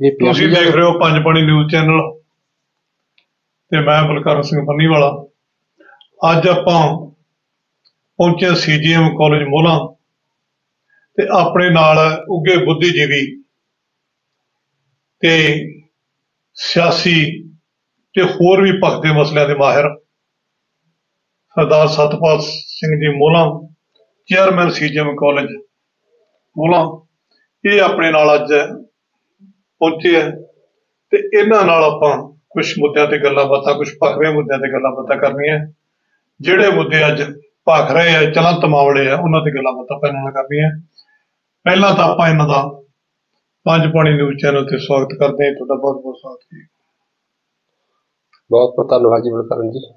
ਇਹ ਤੁਸੀਂ ਪੰਜਾਬੀ ਦੇਖ ਰਹੇ ਹੋ ਪੰਜ ਪਾਣੀ ਨਿਊਜ਼ ਚੈਨਲ ਤੇ ਮੈਂ ਬਲਕਾਰ ਸਿੰਘ ਪੰਨੀਵਾਲਾ ਅੱਜ ਆਪਾਂ ਪਹੁੰਚੇ ਸੀਜੀਐਮ ਕਾਲਜ ਮੋਲਾ। ਤੇ ਆਪਣੇ ਨਾਲ ਉੱਗੇ ਬੁੱਧੀਜੀਵੀ ਤੇ ਸਿਆਸੀ ਤੇ ਹੋਰ ਵੀ ਭਗਤ ਮਸਲਿਆਂ ਦੇ ਮਾਹਿਰ Sardar Satpal Singh ji Mola chairman CGM college Mola. ਇਹ ਆਪਣੇ ਨਾਲ ਅੱਜ ਪਹੁੰਚੇ ਹੈ ਤੇ ਇਹਨਾਂ ਨਾਲ ਆਪਾਂ ਕੁਝ ਮੁੱਦਿਆਂ ਤੇ ਗੱਲਾਂ ਬਾਤਾਂ ਕੁਝ ਭਖਵੇਂ ਮੁੱਦਿਆਂ ਤੇ ਗੱਲਾਂ ਬਾਤਾਂ ਕਰਨੀਆਂ। ਜਿਹੜੇ ਮੁੱਦੇ ਅੱਜ ਭਖ ਰਹੇ ਆ ਚਲੰਤ ਮਾਮਲੇ ਆ ਉਹਨਾਂ ਤੇ ਗੱਲਾਂ ਬਾਤਾਂ ਪੈਣ ਨਾਲ ਕਰਨੀਆਂ। ਪਹਿਲਾਂ ਤਾਂ ਆਪਾਂ ਇਹਨਾਂ ਦਾ ਪੰਜ ਪਾਣੀ ਨਿਊਜ਼ ਚੈਨਲ ਤੇ ਸਵਾਗਤ ਕਰਦੇ ਹਾਂ। ਤੁਹਾਡਾ ਬਹੁਤ ਬਹੁਤ ਸਵਾਗਤ ਹੈ। ਬਹੁਤ ਬਹੁਤ ਧੰਨਵਾਦ ਜੀ ਬਲਕਰਨ ਜੀ।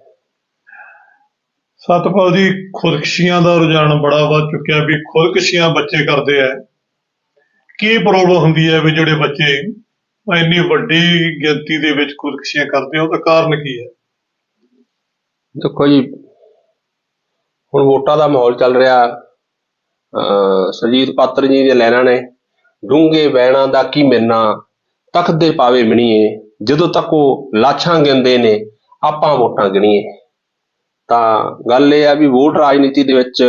ਸਤਪਾਲ ਜੀ ਖੁਦਕੁਸ਼ੀਆਂ ਦਾ ਰੁਝਾਨ ਬੜਾ ਵੱਧ ਚੁੱਕਿਆ ਵੀ ਖੁਦਕੁਸ਼ੀਆਂ ਬੱਚੇ ਕਰਦੇ ਆ। ਕੀ ਪ੍ਰੋਬਲਮ ਹੁੰਦੀ ਹੈ ਵੀ ਜਿਹੜੇ ਬੱਚੇ ਇੰਨੀ ਵੱਡੀ ਗਿਣਤੀ ਦੇ ਵਿੱਚ ਖੁਦਕੁਸ਼ੀਆਂ ਕਰਦੇ ਆ, ਉਹਦਾ ਕਾਰਨ ਕੀ ਹੈ? ਦੇਖੋ ਜੀ, ਹੁਣ ਵੋਟਾਂ ਦਾ ਮਾਹੌਲ ਚੱਲ ਰਿਹਾ। ਅਹ ਸਰਜੀਤ ਪਾਤਰ ਜੀ ਦੇ ਲੈਣਾ ਨੇ, ਡੂੰਘੇ ਬੈਣਾ ਦਾ ਕੀ ਮਿਲਣਾ ਤਖਦੇ ਪਾਵੇ ਮਿਣੀਏ, ਜਦੋਂ ਤੱਕ ਉਹ ਲਾਛਾਂ ਗਿੰਦੇ ਨੇ, ਆਪਾਂ ਵੋਟਾਂ ਗਿਣੀਏ। ਤਾਂ ਗੱਲ ਇਹ ਆ ਵੀ ਵੋਟ ਰਾਜਨੀਤੀ ਦੇ ਵਿੱਚ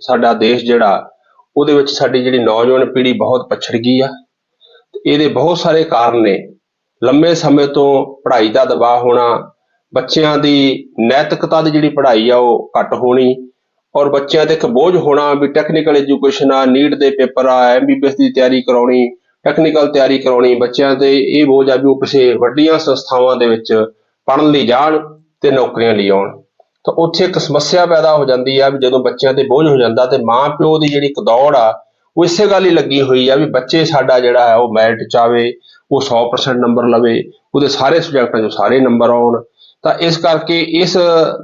ਸਾਡਾ ਦੇਸ਼ ਜਿਹੜਾ ਉਹਦੇ ਵਿੱਚ ਸਾਡੀ ਜਿਹੜੀ ਨੌਜਵਾਨ ਪੀੜ੍ਹੀ ਬਹੁਤ ਪਛੜ ਗਈ ਆ। ਇਹਦੇ ਬਹੁਤ ਸਾਰੇ ਕਾਰਨ ਨੇ। ਲੰਮੇ ਸਮੇਂ ਤੋਂ ਪੜ੍ਹਾਈ ਦਾ ਦਬਾਅ ਹੋਣਾ, ਬੱਚਿਆਂ ਦੀ ਨੈਤਿਕਤਾ ਦੀ ਜਿਹੜੀ ਪੜ੍ਹਾਈ ਆ ਉਹ ਘੱਟ ਹੋਣੀ, ਔਰ ਬੱਚਿਆਂ ਤੇ ਇੱਕ ਬੋਝ ਹੋਣਾ ਵੀ ਟੈਕਨੀਕਲ ਐਜੂਕੇਸ਼ਨ ਆ ਨੀਟ ਦੇ ਪੇਪਰ ਆ ਐਮਬੀਬੀਐਸ ਦੀ ਤਿਆਰੀ ਕਰਾਉਣੀ ਟੈਕਨੀਕਲ ਤਿਆਰੀ ਕਰਾਉਣੀ, ਬੱਚਿਆਂ ਤੇ ਇਹ ਬੋਝ ਆ ਵੀ ਉਹ ਕਿਸੇ ਵੱਡੀਆਂ ਸੰਸਥਾਵਾਂ ਦੇ ਵਿੱਚ ਪੜ੍ਹਨ ਲਈ ਜਾਣ ਤੇ ਨੌਕਰੀਆਂ ਲਈ ਆਉਣ। ਤਾਂ ਉੱਥੇ ਇੱਕ ਸਮੱਸਿਆ ਪੈਦਾ ਹੋ ਜਾਂਦੀ ਆ ਵੀ ਜਦੋਂ ਬੱਚਿਆਂ ਤੇ ਬੋਝ ਹੋ ਜਾਂਦਾ ਤੇ ਮਾਂ ਪਿਓ ਦੀ ਜਿਹੜੀ ਇੱਕ ਦੌੜ ਆ, ਉਹ ਇਸੇ ਗੱਲ ਹੀ ਲੱਗੀ ਹੋਈ ਆ ਵੀ ਬੱਚੇ ਸਾਡਾ ਜਿਹੜਾ ਹੈ ਉਹ ਮੈਰਿਟ ਚ ਆਵੇ, ਉਹ 100% ਨੰਬਰ ਲਵੇ, ਉਹਦੇ ਸਾਰੇ ਸਬਜੈਕਟਾਂ 'ਚੋਂ ਸਾਰੇ ਨੰਬਰ ਆਉਣ। ਤਾਂ ਇਸ ਕਰਕੇ ਇਸ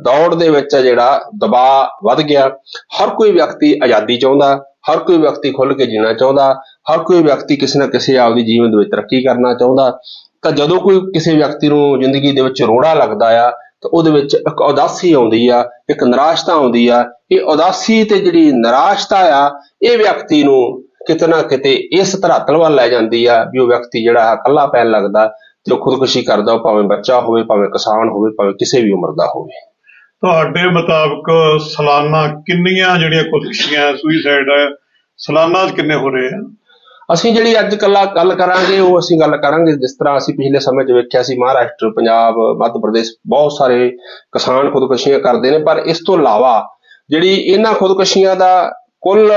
ਦੌੜ ਦੇ ਵਿੱਚ ਜਿਹੜਾ ਦਬਾਅ ਵੱਧ ਗਿਆ। ਹਰ ਕੋਈ ਵਿਅਕਤੀ ਆਜ਼ਾਦੀ ਚਾਹੁੰਦਾ, ਹਰ ਕੋਈ ਵਿਅਕਤੀ ਖੁੱਲ੍ਹ ਕੇ ਜੀਣਾ ਚਾਹੁੰਦਾ, ਹਰ ਕੋਈ ਵਿਅਕਤੀ ਕਿਸੇ ਨਾ ਕਿਸੇ ਆਪਦੀ ਜੀਵਨ ਦੇ ਵਿੱਚ ਤਰੱਕੀ ਕਰਨਾ ਚਾਹੁੰਦਾ। ਤਾਂ ਜਦੋਂ ਕੋਈ ਕਿਸੇ ਵਿਅਕਤੀ ਨੂੰ ਜ਼ਿੰਦਗੀ ਦੇ ਵਿੱਚ ਰੋੜਾ ਲੱਗਦਾ ਆ ਤਾਂ ਉਹਦੇ ਵਿੱਚ ਇੱਕ ਉਦਾਸੀ ਆਉਂਦੀ ਆ, ਇੱਕ ਨਿਰਾਸ਼ਤਾ ਆਉਂਦੀ ਆ। ਇਹ ਉਦਾਸੀ ਤੇ ਜਿਹੜੀ ਨਿਰਾਸ਼ਤਾ ਆ, ਇਹ ਵਿਅਕਤੀ ਨੂੰ ਕਿਤੇ ਨਾ ਕਿਤੇ ਇਸ ਧਰਾਤਲ ਵੱਲ ਲੈ ਜਾਂਦੀ ਆ ਵੀ ਉਹ ਵਿਅਕਤੀ ਜਿਹੜਾ ਹੈ ਇਕੱਲਾ ਪੈਣ ਲੱਗਦਾ, ਤੇ ਉਹ ਖੁਦਕੁਸ਼ੀ ਕਰਦਾ, ਉਹ ਭਾਵੇਂ ਬੱਚਾ ਹੋਵੇ, ਭਾਵੇਂ ਕਿਸਾਨ ਹੋਵੇ, ਭਾਵੇਂ ਕਿਸੇ ਵੀ ਉਮਰ ਦਾ ਹੋਵੇ। ਤੁਹਾਡੇ ਮੁਤਾਬਕ ਸਾਲਾਨਾ ਕਿੰਨੀਆਂ ਜਿਹੜੀਆਂ ਖੁਦਕੁਸ਼ੀਆਂ ਸੁਈਸਾਈਡ ਸਾਲਾਨਾ ਕਿੰਨੇ ਹੋ ਰਹੇ ਆ? ਅਸੀਂ ਜਿਹੜੀ ਅੱਜ ਕੱਲਾ ਗੱਲ ਕਰਾਂਗੇ, ਉਹ ਅਸੀਂ ਗੱਲ ਕਰਾਂਗੇ ਜਿਸ ਤਰ੍ਹਾਂ ਅਸੀਂ ਪਿਛਲੇ ਸਮੇਂ 'ਚ ਵੇਖਿਆ ਸੀ ਮਹਾਰਾਸ਼ਟਰ, ਪੰਜਾਬ, ਮੱਧ ਪ੍ਰਦੇਸ਼ ਬਹੁਤ ਸਾਰੇ ਕਿਸਾਨ ਖੁਦਕੁਸ਼ੀਆਂ ਕਰਦੇ ਨੇ, ਪਰ ਇਸ ਤੋਂ ਇਲਾਵਾ ਜਿਹੜੀ ਇਹਨਾਂ ਖੁਦਕੁਸ਼ੀਆਂ ਦਾ ਕੁੱਲ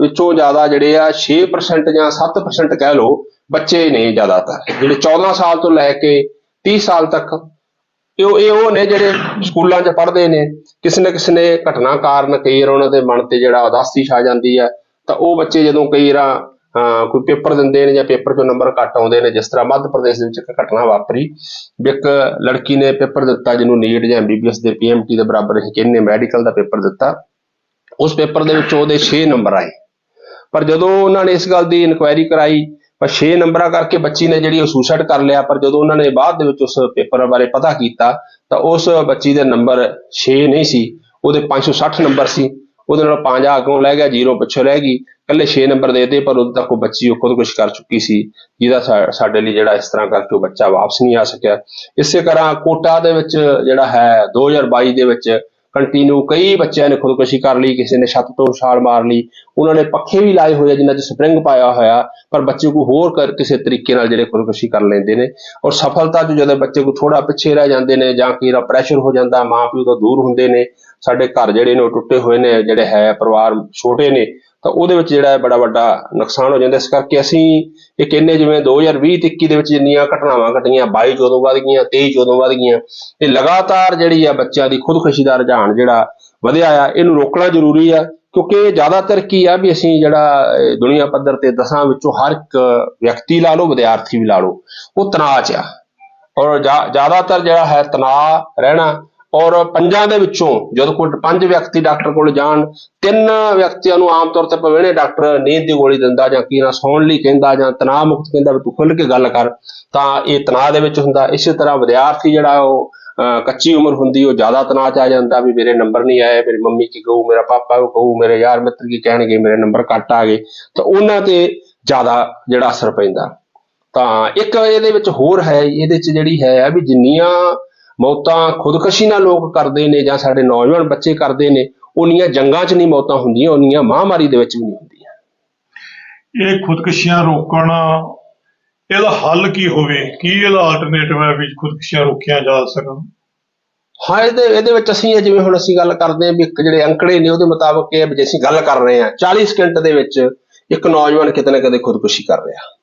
ਵਿੱਚੋਂ ਜ਼ਿਆਦਾ ਜਿਹੜੇ ਆ 6% ਜਾਂ 7% ਕਹਿ ਲਓ, ਬੱਚੇ ਨੇ ਜ਼ਿਆਦਾਤਰ। ਜਿਹੜੇ 14 ਸਾਲ ਤੋਂ ਲੈ ਕੇ 30 ਸਾਲ ਤੱਕ ਇਹ ਉਹ ਇਹ ਉਹ ਨੇ ਜਿਹੜੇ ਸਕੂਲਾਂ 'ਚ ਪੜ੍ਹਦੇ ਨੇ। ਕਿਸੇ ਨਾ ਕਿਸੇ ਨੇ ਘਟਨਾ ਕਾਰਨ ਕਈ ਵਾਰ ਉਹਨਾਂ ਦੇ ਮਨ ਤੇ ਜਿਹੜਾ ਉਦਾਸੀ ਛਾ ਜਾਂਦੀ ਹੈ, ਤਾਂ ਉਹ ਬੱਚੇ ਜਦੋਂ ਕਈ ਵਾਰ ਕੋਈ ਪੇਪਰ ਦਿੰਦੇ ਨੇ ਜਾਂ ਪੇਪਰ 'ਚੋਂ ਨੰਬਰ ਘੱਟ ਆਉਂਦੇ ਨੇ, ਜਿਸ ਤਰ੍ਹਾਂ ਮੱਧ ਪ੍ਰਦੇਸ਼ ਦੇ ਵਿੱਚ ਇੱਕ ਘਟਨਾ ਵਾਪਰੀ ਵੀ ਇੱਕ ਲੜਕੀ ਨੇ ਪੇਪਰ ਦਿੱਤਾ ਜਿਹਨੂੰ ਨੀਟ ਜਾਂ ਐਮਬੀਬੀਐਸ ਦੇ ਪੀਐਮਟੀ ਦੇ ਬਰਾਬਰ ਅਸੀਂ ਕਹਿੰਦੇ ਮੈਡੀਕਲ ਦਾ ਪੇਪਰ ਦਿੱਤਾ। ਉਸ ਪੇਪਰ ਦੇ ਵਿੱਚ ਉਹਦੇ 6 ਨੰਬਰ ਆਏ। ਪਰ ਜਦੋਂ ਉਹਨਾਂ ਨੇ ਇਸ ਗੱਲ ਦੀ ਇਨਕੁਆਇਰੀ ਕਰਾਈ, ਪਰ 6 ਨੰਬਰਾਂ ਕਰਕੇ ਬੱਚੀ ਨੇ ਜਿਹੜੀ ਉਹ ਸੁਸਾਈਡ ਕਰ ਲਿਆ, ਪਰ ਜਦੋਂ ਉਹਨਾਂ ਨੇ ਬਾਅਦ ਦੇ ਵਿੱਚ ਉਸ ਪੇਪਰ ਬਾਰੇ ਪਤਾ ਕੀਤਾ, ਤਾਂ ਉਸ ਬੱਚੀ ਦੇ ਨੰਬਰ 6 ਨਹੀਂ ਸੀ, ਉਹਦੇ 560 ਨੰਬਰ ਸੀ। ਉਹਦੇ ਨਾਲ 5 ਆਗੋਂ ਲੈ ਗਿਆ? ਜ਼ੀਰੋ ਪਿੱਛੋਂ ਰਹਿ ਗਈ। ਕੱਲੇ 6 ਨੰਬਰ ਦੇ ਦੇ ਪਰ ਉਦੋਂ ਤੱਕ ਉਹ ਬੱਚੀ ਉਹ ਖੁਦਕੁਸ਼ ਕਰ ਚੁੱਕੀ ਸੀ, ਜਿਹਦਾ ਸਾ- ਸਾਡੇ ਲਈ ਜਿਹੜਾ ਇਸ ਤਰ੍ਹਾਂ ਕਰਕੇ ਉਹ ਬੱਚਾ ਵਾਪਸ ਨਹੀਂ ਆ ਸਕਿਆ। ਇਸੇ ਤਰ੍ਹਾਂ ਕੋਟਾ ਦੇ ਵਿੱਚ ਜਿਹੜਾ ਹੈ 2022 ਦੇ ਵਿੱਚ ਕੰਟੀਨਿਊ ਕਈ ਬੱਚਿਆਂ ਨੇ ਖੁਦਕੁਸ਼ੀ ਕਰ ਲਈ, ਕਿਸੇ ਨੇ ਛੱਤ ਤੋਂ ਛਾਲ ਮਾਰ ਲਈ। ਉਹਨਾਂ ਨੇ ਪੱਖੇ ਵੀ ਲਾਏ ਹੋਏ ਆ, ਜਿਨ੍ਹਾਂ 'ਚ ਸਪਰਿੰਗ ਪਾਇਆ ਹੋਇਆ, ਪਰ ਬੱਚੇ ਕੋਈ ਹੋਰ ਕਰ, ਕਿਸੇ ਤਰੀਕੇ ਨਾਲ ਜਿਹੜੇ ਖੁਦਕੁਸ਼ੀ ਕਰ ਲੈਂਦੇ ਨੇ। ਔਰ ਸਫਲਤਾ 'ਚ ਜਦੋਂ ਬੱਚੇ ਕੋਈ ਥੋੜਾ ਪਿੱਛੇ ਰਹਿ ਜਾਂਦੇ ਨੇ ਜਾਂ ਕੀ ਰਾ ਪ੍ਰੈਸ਼ਰ ਹੋ ਜਾਂਦਾ ਮਾਂ ਪਿਓ ਤੋਂ ਦੂਰ ਹੁੰਦੇ ਨੇ ਸਾਡੇ ਘਰ ਜਿਹੜੇ ਨੇ ਉਹ ਟੁੱਟੇ ਹੋਏ ਨੇ, ਜਿਹੜੇ ਹੈ ਪਰਿਵਾਰ ਛੋਟੇ ਨੇ, ਤਾਂ ਉਹਦੇ ਵਿੱਚ ਜਿਹੜਾ ਹੈ ਬੜਾ ਵੱਡਾ ਨੁਕਸਾਨ ਹੋ ਜਾਂਦਾ। ਇਸ ਕਰਕੇ ਅਸੀਂ ਇਹ ਕਹਿੰਦੇ ਜਿਵੇਂ 2020 ਤੇ 21 ਦੇ ਵਿੱਚ ਜਿੰਨੀਆਂ ਘਟਨਾਵਾਂ ਘਟੀਆਂ 22 ਜਦੋਂ ਵੱਧ ਗਈਆਂ 23 ਜਦੋਂ ਵੱਧ ਗਈਆਂ, ਇਹ ਲਗਾਤਾਰ ਜਿਹੜੀ ਆ ਬੱਚਿਆਂ ਦੀ ਖੁਦਕੁਸ਼ੀ ਦਾ ਰੁਝਾਨ ਜਿਹੜਾ ਵਧਿਆ ਆ, ਇਹਨੂੰ ਰੋਕਣਾ ਜ਼ਰੂਰੀ ਆ, ਕਿਉਂਕਿ ਜ਼ਿਆਦਾਤਰ ਕੀ ਆ ਵੀ ਅਸੀਂ ਜਿਹੜਾ ਦੁਨੀਆ ਪੱਧਰ ਤੇ ਦਸਾਂ ਵਿੱਚੋਂ ਹਰ ਇੱਕ ਵਿਅਕਤੀ ਲਾ ਲਓ, ਵਿਦਿਆਰਥੀ ਵੀ ਲਾ ਲਓ, ਉਹ ਤਣਾਅ 'ਚ ਆ। ਔਰ ਜ਼ਿਆ- ਜ਼ਿਆਦਾਤਰ ਜਿਹੜਾ ਹੈ ਤਣਾਅ ਰਹਿਣਾ ਔਰ ਪੰਜਾਂ ਦੇ ਵਿੱਚੋਂ ਜਦੋਂ ਕੋਈ ਪੰਜ ਵਿਅਕਤੀ ਡਾਕਟਰ ਕੋਲ ਜਾਣ, ਤਿੰਨ ਵਿਅਕਤੀਆਂ ਨੂੰ ਆਮ ਤੌਰ ਤੇ ਪਵੇਣੇ ਡਾਕਟਰ ਨੀਂਦ ਦੀ ਗੋਲੀ ਦਿੰਦਾ ਜਾਂ ਕੀ ਨਾ ਸੌਣ ਲਈ ਕਹਿੰਦਾ ਜਾਂ ਤਣਾਅ ਮੁਕਤ ਕਹਿੰਦਾ ਵੀ ਤੂੰ ਖੁੱਲ ਕੇ ਗੱਲ ਕਰ, ਤਾਂ ਇਹ ਤਣਾਅ ਦੇ ਵਿੱਚ ਹੁੰਦਾ। ਇਸੇ ਤਰ੍ਹਾਂ ਵਿਦਿਆਰਥੀ ਜਿਹੜਾ ਉਹ ਕੱਚੀ ਉਮਰ ਹੁੰਦੀ, ਉਹ ਜ਼ਿਆਦਾ ਤਣਾਅ ਚ ਆ ਜਾਂਦਾ ਵੀ ਮੇਰੇ ਨੰਬਰ ਨਹੀਂ ਆਏ, ਮੇਰੀ ਮੰਮੀ ਕੀ ਕਹੂ, ਮੇਰਾ ਪਾਪਾ ਕੀ ਕਹੂ, ਮੇਰੇ ਯਾਰ ਮਿੱਤਰ ਕੀ ਕਹਿਣਗੇ, ਮੇਰੇ ਨੰਬਰ ਘੱਟ ਆ ਗਏ, ਤਾਂ ਉਹਨਾਂ ਤੇ ਜ਼ਿਆਦਾ ਜਿਹੜਾ ਅਸਰ ਪੈਂਦਾ। ਤਾਂ ਇੱਕ ਇਹਦੇ ਵਿੱਚ ਹੋਰ ਹੈ, ਇਹਦੇ ਚ ਜਿਹੜੀ ਹੈ ਵੀ ਜਿੰਨੀਆਂ ਮੌਤਾਂ ਖੁਦਕੁਸ਼ੀ ਨਾਲ ਲੋਕ ਕਰਦੇ ਨੇ ਜਾਂ ਸਾਡੇ ਨੌਜਵਾਨ ਬੱਚੇ ਕਰਦੇ ਨੇ ਉਨੀਆਂ ਜੰਗਾਂ 'ਚ ਨਹੀਂ ਮੌਤਾਂ ਹੁੰਦੀਆਂ ਉਨੀਆਂ ਮਹਾਮਾਰੀ ਦੇ ਵਿੱਚ ਵੀ ਨਹੀਂ ਹੁੰਦੀਆਂ। ਇਹ ਖੁਦਕੁਸ਼ੀਆਂ ਰੋਕਣ ਇਹਦਾ ਹੱਲ ਕੀ ਹੋਵੇ? ਕੀ ਇਹਦਾ ਆਲਟਰਨੇਟਿਵ ਹੈ ਵੀ ਖੁਦਕੁਸ਼ੀਆਂ ਰੋਕੀਆਂ ਜਾ ਸਕਣ? ਹਾਂ ਇਹਦੇ ਇਹਦੇ ਵਿੱਚ ਅਸੀਂ ਜਿਵੇਂ ਹੁਣ ਅਸੀਂ ਗੱਲ ਕਰਦੇ ਹਾਂ ਵੀ ਇੱਕ ਜਿਹੜੇ ਅੰਕੜੇ ਨੇ ਉਹਦੇ ਮੁਤਾਬਕ ਇਹ ਜੇ ਅਸੀਂ ਗੱਲ ਕਰ ਰਹੇ ਹਾਂ 40 ਸਕਿੰਟ ਦੇ ਵਿੱਚ ਇੱਕ ਨੌਜਵਾਨ ਕਿਤੇ ਨਾ ਕਿਤੇ ਖੁਦਕੁਸ਼ੀ ਕਰ ਰਿਹਾ।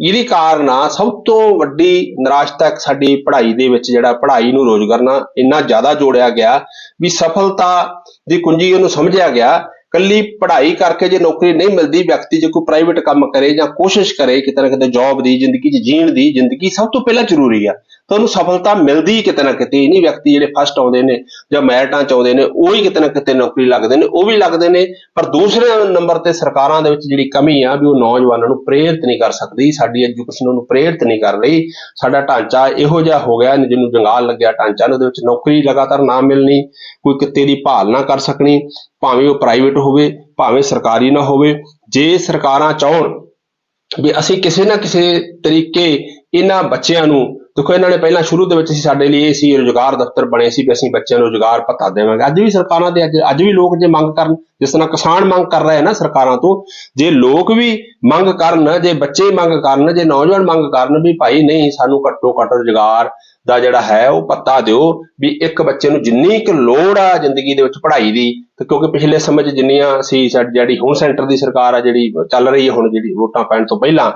ਇਹਦੇ ਕਾਰਨ ਆ, ਸਭ ਤੋਂ ਵੱਡੀ ਨਿਰਾਸ਼ਤਾ ਇੱਕ ਸਾਡੀ ਪੜ੍ਹਾਈ ਦੇ ਵਿੱਚ ਜਿਹੜਾ ਪੜ੍ਹਾਈ ਨੂੰ ਰੋਜ਼ਗਾਰ ਨਾਲ ਇੰਨਾ ਜ਼ਿਆਦਾ ਜੋੜਿਆ ਗਿਆ ਵੀ ਸਫਲਤਾ ਦੀ ਕੁੰਜੀ ਉਹਨੂੰ ਸਮਝਿਆ ਗਿਆ। ਕੱਲੀ ਪੜ੍ਹਾਈ ਕਰਕੇ ਜੇ ਨੌਕਰੀ ਨਹੀਂ ਮਿਲਦੀ, ਵਿਅਕਤੀ ਜੇ ਕੋਈ ਪ੍ਰਾਈਵੇਟ ਕੰਮ ਕਰੇ ਜਾਂ ਕੋਸ਼ਿਸ਼ ਕਰੇ, ਕਿਤੇ ਨਾ ਕਿਤੇ ਜੌਬ ਦੀ, ਜ਼ਿੰਦਗੀ 'ਚ ਜੀਣ ਦੀ, ਜ਼ਿੰਦਗੀ ਸਭ ਤੋਂ ਪਹਿਲਾਂ ਜ਼ਰੂਰੀ ਆ। ਤਾਂ ਉਹਨੂੰ ਸਫਲਤਾ ਮਿਲਦੀ ਕਿਤੇ ਨਾ ਕਿਤੇ ਇਹ ਨਹੀਂ। ਵਿਅਕਤੀ ਜਿਹੜੇ ਫਸਟ ਆਉਂਦੇ ਨੇ ਜਾਂ ਮੈਰਿਟਾਂ 'ਚ ਆਉਂਦੇ ਨੇ, ਉਹ ਹੀ ਕਿਤੇ ਨਾ ਕਿਤੇ ਨੌਕਰੀ ਲੱਗਦੇ ਨੇ, ਉਹ ਵੀ ਲੱਗਦੇ ਨੇ, ਪਰ ਦੂਸਰੇ ਨੰਬਰ ਤੇ ਸਰਕਾਰਾਂ ਦੇ ਵਿੱਚ ਜਿਹੜੀ ਕਮੀ ਆ ਵੀ ਉਹ ਨੌਜਵਾਨਾਂ ਨੂੰ ਪ੍ਰੇਰਿਤ ਨਹੀਂ ਕਰ ਸਕਦੀ, ਸਾਡੀ ਐਜੂਕੇਸ਼ਨ ਉਹਨੂੰ ਪ੍ਰੇਰਿਤ ਨਹੀਂ ਕਰ ਰਹੀ। ਸਾਡਾ ਢਾਂਚਾ ਇਹੋ ਜਿਹਾ ਹੋ ਗਿਆ ਜਿਹਨੂੰ ਜੰਗਾਲ ਲੱਗਿਆ ਢਾਂਚਾ, ਉਹਦੇ ਵਿੱਚ ਨੌਕਰੀ ਲਗਾਤਾਰ ਨਾ ਮਿਲਣੀ, ਕੋਈ ਕਿੱਤੇ ਦੀ ਭਾਲ ਨਾ ਕਰ ਸਕਣੀ, ਭਾਵੇਂ ਉਹ ਪ੍ਰਾਈਵੇਟ ਹੋਵੇ, ਭਾਵੇਂ ਸਰਕਾਰੀ ਨਾ ਹੋਵੇ। ਜੇ ਸਰਕਾਰਾਂ ਚਾਹਣ ਵੀ ਅਸੀਂ ਕਿਸੇ ਨਾ ਕਿਸੇ ਤਰੀਕੇ ਇਹਨਾਂ ਬੱਚਿਆਂ ਨੂੰ ਦੇਖੋ, ਇਹਨਾਂ ਨੇ ਪਹਿਲਾਂ ਸ਼ੁਰੂ ਦੇ ਵਿੱਚ ਸੀ, ਸਾਡੇ ਲਈ ਇਹ ਸੀ, ਰੁਜ਼ਗਾਰ ਦਫ਼ਤਰ ਬਣੇ ਸੀ ਵੀ ਅਸੀਂ ਬੱਚਿਆਂ ਨੂੰ ਰੁਜ਼ਗਾਰ ਭੱਤਾ ਦੇਵਾਂਗੇ। ਅੱਜ ਵੀ ਸਰਕਾਰਾਂ ਦੇ, ਅੱਜ ਅੱਜ ਵੀ ਲੋਕ ਜੇ ਮੰਗ ਕਰਨ, ਜਿਸ ਤਰ੍ਹਾਂ ਕਿਸਾਨ ਮੰਗ ਕਰ ਰਹੇ ਆ ਨਾ ਸਰਕਾਰਾਂ ਤੋਂ, ਜੇ ਲੋਕ ਵੀ ਮੰਗ ਕਰਨ, ਜੇ ਬੱਚੇ ਮੰਗ ਕਰਨ, ਜੇ ਨੌਜਵਾਨ ਮੰਗ ਕਰਨ ਵੀ ਭਾਈ ਨਹੀਂ, ਸਾਨੂੰ ਘੱਟੋ ਘੱਟ ਰੁਜ਼ਗਾਰ ਦਾ ਜਿਹੜਾ ਹੈ, ਉਹ ਪੱਤਾ ਦਿਓ ਵੀ ਇੱਕ ਬੱਚੇ ਨੂੰ ਜਿੰਨੀ ਕੁ ਲੋੜ ਆ ਜ਼ਿੰਦਗੀ ਦੇ ਵਿੱਚ ਪੜ੍ਹਾਈ ਦੀ, ਤੇ ਕਿਉਂਕਿ ਪਿਛਲੇ ਸਮੇਂ 'ਚ ਜਿੰਨੀਆਂ ਸੀ ਜਿਹੜੀ ਹੁਣ ਸੈਂਟਰ ਦੀ ਸਰਕਾਰ ਆ, ਜਿਹੜੀ ਚੱਲ ਰਹੀ ਹੈ ਹੁਣ ਜਿਹੜੀ ਵੋਟਾਂ ਪੈਣ ਤੋਂ ਪਹਿਲਾਂ,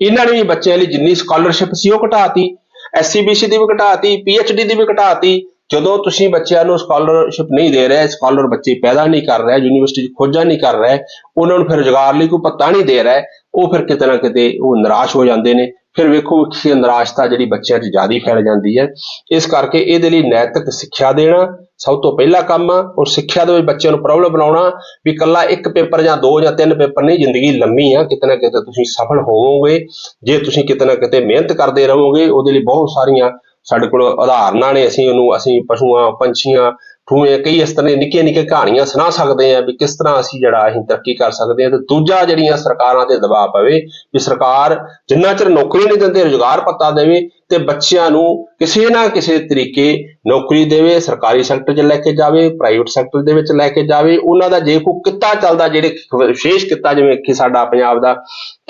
ਇਹਨਾਂ ਨੇ ਵੀ ਬੱਚਿਆਂ ਲਈ ਜਿੰਨੀ ਸਕਾਲਰਸ਼ਿਪ ਸੀ, ਉਹ ਘਟਾਤੀ। ਐਸਸੀਬੀਸੀ ਦੀ ਵੀ ਘਟਾਤੀ ਪੀਐਚਡੀ ਦੀ ਵੀ ਘਟਾਤੀ। ਜਦੋਂ ਤੁਸੀਂ ਬੱਚਿਆਂ ਨੂੰ ਸਕਾਲਰਸ਼ਿਪ ਨਹੀਂ ਦੇ ਰਹੇ ਸਕਾਲਰ ਬੱਚੇ ਪੈਦਾ ਨਹੀਂ ਕਰ ਰਹੇ ਯੂਨੀਵਰਸਿਟੀ 'ਚ ਖੋਜਾਂ ਨਹੀਂ ਕਰ ਰਹੇ, ਉਹਨਾਂ ਨੂੰ ਫਿਰ ਰੁਜ਼ਗਾਰ ਲਈ ਕੋਈ ਪੱਤਾ ਨਹੀਂ ਦੇ ਰਿਹਾ, ਉਹ ਫਿਰ ਕਿਤੇ ਨਾ ਕਿਤੇ ਉਹ ਨਿਰਾਸ਼ ਹੋ ਜਾਂਦੇ ਨੇ। ਫਿਰ ਵੇਖੋ ਕਿ ਨਿਰਾਸ਼ਤਾ ਜਿਹੜੀ ਬੱਚਿਆਂ 'ਚ ਜ਼ਿਆਦਾ ਫੈਲ ਜਾਂਦੀ ਹੈ। ਇਸ ਕਰਕੇ ਇਹਦੇ ਲਈ ਨੈਤਿਕ ਸਿੱਖਿਆ ਦੇਣਾ ਸਭ ਤੋਂ ਪਹਿਲਾ ਕੰਮ ਆ ਔਰ ਸਿੱਖਿਆ ਦੇ ਵਿੱਚ ਬੱਚਿਆਂ ਨੂੰ ਪ੍ਰਬਲ ਬਣਾਉਣਾ ਵੀ ਇਕੱਲਾ ਇੱਕ ਪੇਪਰ ਜਾਂ ਦੋ ਜਾਂ ਤਿੰਨ ਪੇਪਰ ਨਹੀਂ, ਜ਼ਿੰਦਗੀ ਲੰਮੀ ਆ, ਕਿਤੇ ਨਾ ਕਿਤੇ ਤੁਸੀਂ ਸਫਲ ਹੋਵੋਗੇ। ਜੇ ਤੁਸੀਂ ਕਿਤੇ ਨਾ ਕਿਤੇ ਮਿਹਨਤ ਕਰਦੇ ਰਹੋਗੇ, ਉਹਦੇ ਲਈ ਬਹੁਤ ਸਾਰੀਆਂ ਸਾਡੇ ਕੋਲ ਉਦਾਹਰਨਾਂ ਨੇ, ਅਸੀਂ ਉਹਨੂੰ, ਅਸੀਂ ਪਸ਼ੂਆਂ, ਪੰਛੀਆਂ ਠੂਏ ਕਈ ਇਸ ਤਰ੍ਹਾਂ ਦੀਆਂ ਨਿੱਕੀਆਂ ਨਿੱਕੀਆਂ ਕਹਾਣੀਆਂ ਸੁਣਾ ਸਕਦੇ ਆ ਵੀ ਕਿਸ ਤਰ੍ਹਾਂ ਅਸੀਂ ਜਿਹੜਾ ਅਸੀਂ ਤਰੱਕੀ ਕਰ ਸਕਦੇ ਆ ਤੇ ਦੂਜਾ ਜਿਹੜੀਆਂ ਸਰਕਾਰਾਂ ਤੇ ਦਬਾਅ ਪਵੇ ਵੀ ਸਰਕਾਰ ਜਿੰਨਾ ਚਿਰ ਨੌਕਰੀ ਨਹੀਂ ਦਿੰਦੇ, ਰੁਜ਼ਗਾਰ ਪੱਤਾ ਦੇਵੇ ਤੇ ਬੱਚਿਆਂ ਨੂੰ ਕਿਸੇ ਨਾ ਕਿਸੇ ਤਰੀਕੇ ਨੌਕਰੀ ਦੇਵੇ, ਸਰਕਾਰੀ ਸੈਕਟਰ 'ਚ ਲੈ ਕੇ ਜਾਵੇ, ਪ੍ਰਾਈਵੇਟ ਸੈਕਟਰ ਦੇ ਵਿੱਚ ਲੈ ਕੇ ਜਾਵੇ, ਉਹਨਾਂ ਦਾ ਜੇ ਕੋਈ ਕਿੱਤਾ ਚੱਲਦਾ, ਜਿਹੜੇ ਵਿਸ਼ੇਸ਼ ਕਿੱਤਾ ਜਿਵੇਂ ਕਿ ਸਾਡਾ ਪੰਜਾਬ ਦਾ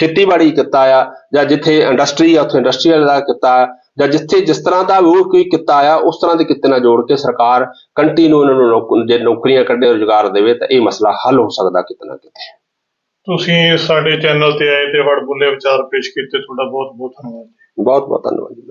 ਖੇਤੀਬਾੜੀ ਕਿੱਤਾ ਆ ਜਾਂ ਜਿੱਥੇ ਇੰਡਸਟਰੀ ਆ, ਉੱਥੇ ਇੰਡਸਟਰੀਅਲ ਦਾ ਕਿੱਤਾ ਜਾਂ ਜਿੱਥੇ ਜਿਸ ਤਰ੍ਹਾਂ ਦਾ ਉਹ ਕੋਈ ਕਿੱਤਾ ਆ ਉਸ ਤਰ੍ਹਾਂ ਦੇ ਕਿੱਤੇ ਨਾਲ ਜੋੜ ਕੇ ਸਰਕਾਰ ਕੰਟੀਨਿਊ ਉਹਨਾਂ ਨੂੰ ਜੇ ਨੌਕਰੀਆਂ ਕੱਢੇ ਰੁਜ਼ਗਾਰ ਦੇਵੇ ਤਾਂ ਇਹ ਮਸਲਾ ਹੱਲ ਹੋ ਸਕਦਾ ਕਿਤੇ ਨਾ ਕਿਤੇ। ਤੁਸੀਂ ਸਾਡੇ ਚੈਨਲ ਤੇ ਆਏ ਤੇ ਵਡਬੁੱਲੇ ਵਿਚਾਰ ਪੇਸ਼ ਕੀਤੇ ਤੁਹਾਡਾ ਬਹੁਤ ਬਹੁਤ ਧੰਨਵਾਦ। ਬਹੁਤ ਬਹੁਤ ਧੰਨਵਾਦ ਜੀ